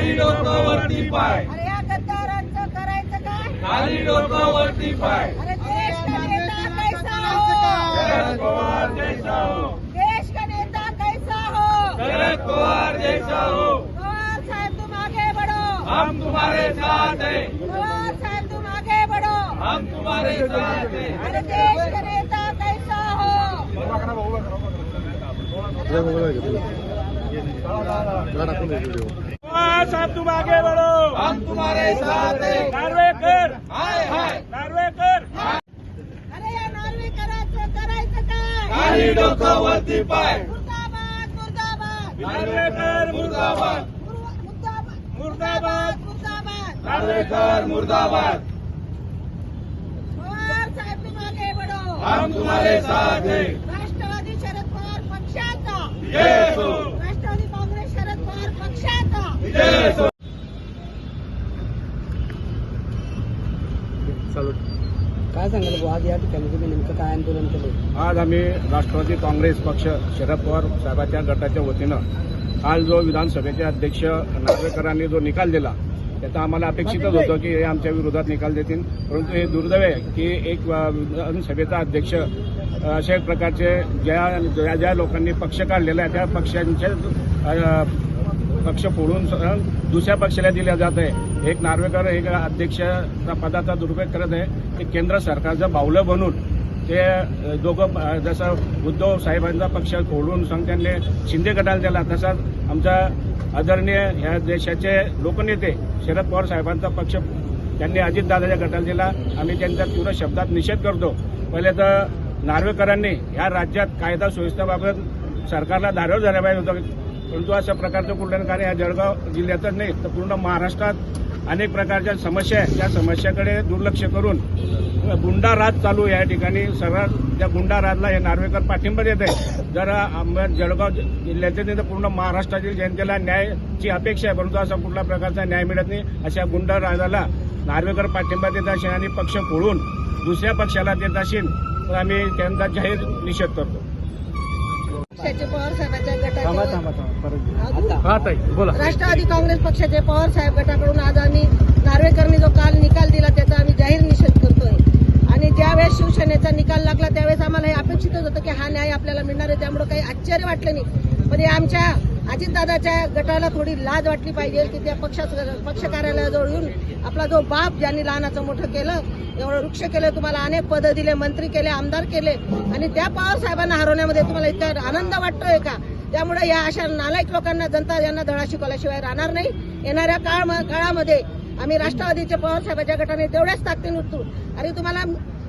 खाली डोकं वरती पाय. अरे या गद्दारांचं करायचं काय? खाली डोकं वरती पाय. अरे देश का नेता कैसा शरद हो पवार जैसा हो. देश का नेता कैसा हो? शरद पवार जैसा हो. पवार साहब तुम आगे बढ़ो. हम तुम्हारे साथ हैं. पवार साहब तुम आगे बढ़ो. हम तुम्हारे साथ हैं. अरे देश का नेता कैसा हो? पवार साहब तुम आगे बढ़ो। हम तुम्हारे साथ हैं। नार्वेकर। हाय हाय। नार्वेकर। अरे या नार्वेकरांचं करायचं काय खाली डोकं वरती पाय मुर्दाबाद मुर्दाबाद। नार्वेकर मुर्दाबाद। मुर्दाबाद मुर्दाबाद। मुर्दाबाद नार्वेकर मुर्दाबाद। पवार साहेब तुम आगे बढ़ो। हम तुम्हारे साथ हैं। राष्ट्रवादी शरद पवार पक्षाचा विजय असो राष्ट्रवादी काँग्रेस शरद पवार पक्षाचा विजय असो काय सांगाल आज या ठिकाणी तुम्ही नेमकं काय आंदोलन केलं? आज आम्ही राष्ट्रवादी काँग्रेस पक्ष शरद पवार साहेबांच्या गटाच्या वतीनं काल जो विधानसभेचे अध्यक्ष नार्वेकरांनी जो निकाल दिला त्याचा आम्हाला अपेक्षितच होतं की हे आमच्या विरोधात निकाल देतील. परंतु हे दुर्दैव आहे की एक विधानसभेचा अध्यक्ष अशा प्रकारचे ज्या ज्या ज्या लोकांनी पक्ष काढलेला आहे त्या पक्षांचे पक्ष फोडून स- दुसऱ्या पक्षाला दिल्या जात आहे. एक नार्वेकर एक अध्यक्ष पदाचा दुरुपयोग करत आहे ते केंद्र सरकारचं बावलं बनून ते दोघं जसं उद्धव साहेबांचा पक्ष फोडून संघ त्यांनी शिंदे गटाला दिला तसाच आमचा आदरणीय या देशाचे लोकनेते शरद पवार साहेबांचा पक्ष त्यांनी अजितदादाच्या गटाला दिला. आम्ही त्यांचा तीव्र शब्दात निषेध करतो. पहिले तर नार्वेकरांनी या राज्यात कायदा सुव्यवस्थेबाबत सरकारला धारव झाल्या पाहिजे होतं. परंतु अशा प्रकारचं कुठलं कार्य जळगाव जिल्ह्यातच नाही तर पूर्ण महाराष्ट्रात अनेक प्रकारच्या समस्या आहेत. त्या समस्याकडे दुर्लक्ष करून गुंडा राज चालू या ठिकाणी. सर्व त्या गुंडा राजला हे नार्वेकर पाठिंबा देत आहे जर जळगाव जिल्ह्याचे नाही तर पूर्ण महाराष्ट्रातील जनतेला न्यायाची अपेक्षा आहे. परंतु असा कुठला प्रकारचा न्याय मिळत नाही. अशा गुंडा राजाला नार्वेकर पाठिंबा देत असेल आणि पक्ष फोडून दुसऱ्या पक्षाला देत असेल तर आम्ही त्यांचा जाहीर निषेध करतो. पक्षाचे पवार साहेबांच्या थांबा गटाचे थांबा थांबा परत घ्या. अजून? हा ताई बोला. राष्ट्रवादी काँग्रेस पक्षाचे पवार साहेब गटाकडून आज आम्ही नार्वेकरनी जो काल निकाल दिला त्याचा आम्ही जाहीर निषेध आणि ज्यावेळेस शिवसेनेचा निकाल लागला त्यावेळेस आम्हाला हे अपेक्षितच होतं की हा न्याय आपल्याला मिळणार आहे. त्यामुळे काही आश्चर्य वाटलं नाही. पण हे आमच्या अजितदादाच्या गटाला थोडी लाज वाटली पाहिजे की त्या पक्षाच पक्ष कार्यालयाजवळ येऊन आपला जो बाप ज्यांनी लहानाचं मोठं केलं एवढं वृक्ष केलं तुम्हाला अनेक पदं दिले मंत्री केले आमदार केले आणि त्या पवार साहेबांना हरवण्यामध्ये तुम्हाला इतका आनंद वाटतोय का? त्यामुळे या अशा नालायक लोकांना जनता यांना धडा शिकवल्याशिवाय राहणार नाही. येणाऱ्या काळ काळामध्ये आम्ही राष्ट्रवादीच्या पवारसाहेबाच्या गटाने तेवढ्याच ताकदीने उतरू. आणि तुम्हाला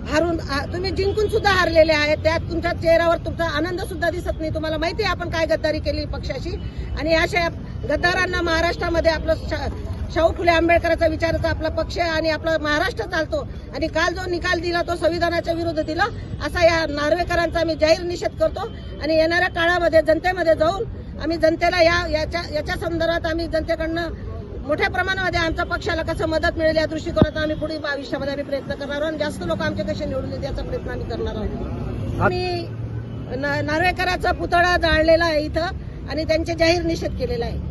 हारून तुम्ही जिंकून सुद्धा हारलेले आहेत. त्यात तुमच्या चेहऱ्यावर तुमचा आनंद सुद्धा दिसत नाही. तुम्हाला माहिती आहे आपण काय गद्दारी केली पक्षाशी. आणि अशा गद्दारांना महाराष्ट्रामध्ये आपलं शा- शाहू फुले आंबेडकरांचा विचाराचा आपला पक्ष आणि आपला महाराष्ट्र चालतो. आणि काल जो निकाल दिला तो संविधानाच्या विरुद्ध दिला असा या नार्वेकरांचा आम्ही जाहीर निषेध करतो. आणि येणाऱ्या काळामध्ये जनतेमध्ये जाऊन आम्ही जनतेला या याच्या याच्या संदर्भात आम्ही जनतेकडनं मोठ्या प्रमाणामध्ये आमच्या पक्षाला कसं मदत मिळेल या दृष्टिकोनात आम्ही पुढील भविष्यामध्ये आम्ही प्रयत्न करणार आहोत. आणि जास्त लोक आमचे कसे निवडून येतील याचा प्रयत्न आम्ही करणार आहोत. आम्ही न- नार्वेकराचा पुतळा जाळलेला आहे इथं आणि त्यांचे जाहीर निषेध केलेला आहे.